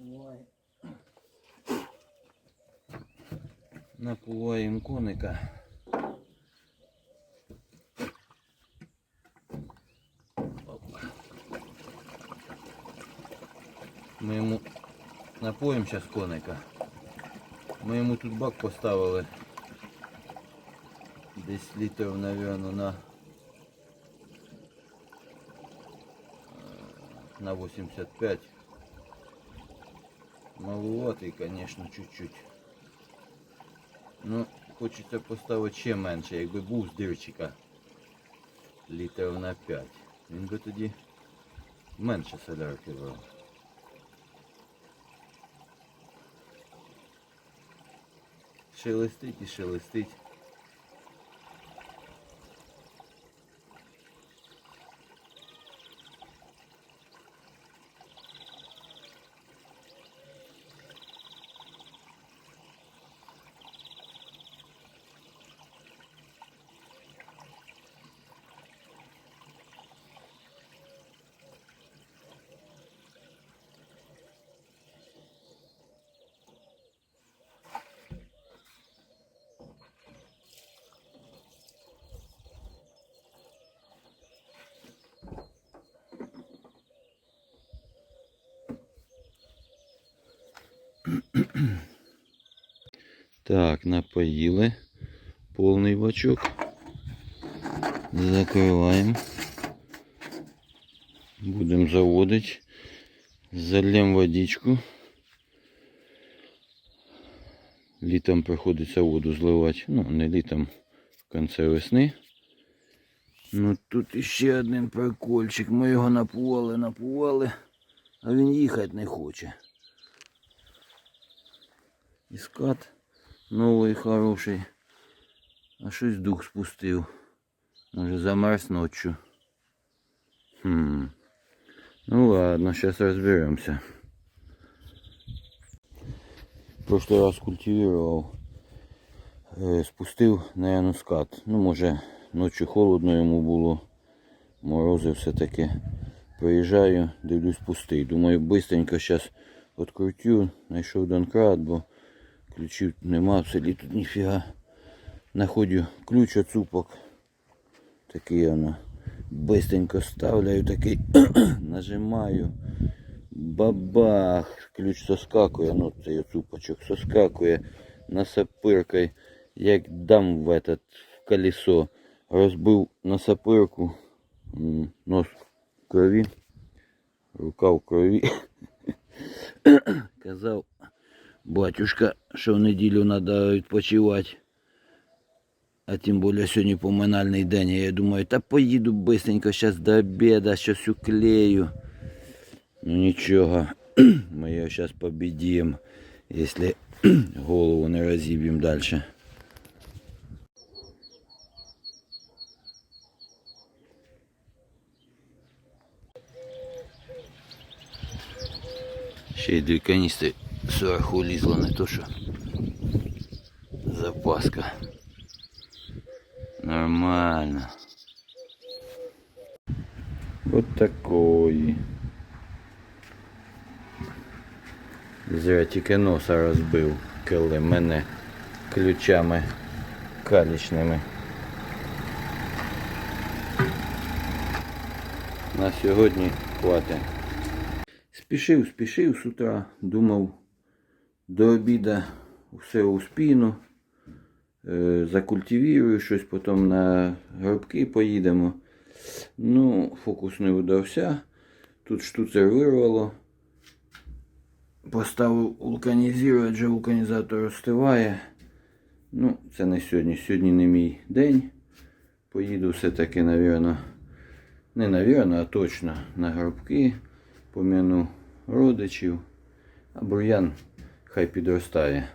Напуває. Напуваємо коника. Ми йому напоїмо зараз коника. Ми йому тут бак поставили. Десь літрів, мабуть, на, на 85. Малуватий, конечно, чуть-чуть. Ну, хочеться поставити ще менше, якби був з дирчика літрів на 5. Він би тоді менше солярки брав. Шелестить і шелестить. Так, напоїли. Повний бачок. Закриваємо. Будемо заводити. Зальємо водичку. Літом приходиться воду зливати. Ну, не літом, в кінці весни. Ну тут іще один прикольчик. Ми його напували, напували, а він їхати не хоче. Іскат новий хороший. А щось дух спустив. Може замерз ночью. Хм. Ну ладно, сейчас разберемся. В прошлый раз культивировал. Е, Спустив, наверное, скат. Ну, може, ночі холодно йому було. Морози все-таки. Приїжджаю, дивлюсь пустий. Думаю, быстренько зараз відкрутю. Знайшов донкрат, бо ключів нема в селі тут ніфіга. Находю ключ от цупок. Такий воно. Бистренько ставляю, такий нажимаю. Бабах! Ключ соскакує, ну цей цупочок соскакує, насапиркой, як дам в этот в колесо. Розбив насапирку, нос в крові, рука в крові. Казав батюшка, що в неділю треба відпочивати. А тим більше сьогодні поминальний день. Я думаю, та поїду быстренько зараз до обіду, щось уклею. Ну нічого, ми його зараз победимо, якщо голову не розіб'ємо далі. Ще й дві каністри зверху лізло, не то що запаска. Нормально. Вот такой. Зря тільки носа розбив, коли мене ключами калічними. На сьогодні хватить. Спішив, спішив з утра, думав до обіда все успіну. Е, закультивірую щось, потім на гробки поїдемо. Ну, фокус не вдався. Тут штуцер вирвало. Поставив вулканізувати, адже вулканізатор остиває. Ну, це не сьогодні. Сьогодні не мій день. Поїду все-таки, навірно, не навірно, а точно на гробки. Пом'яну родичів. А бур'ян хай підростає.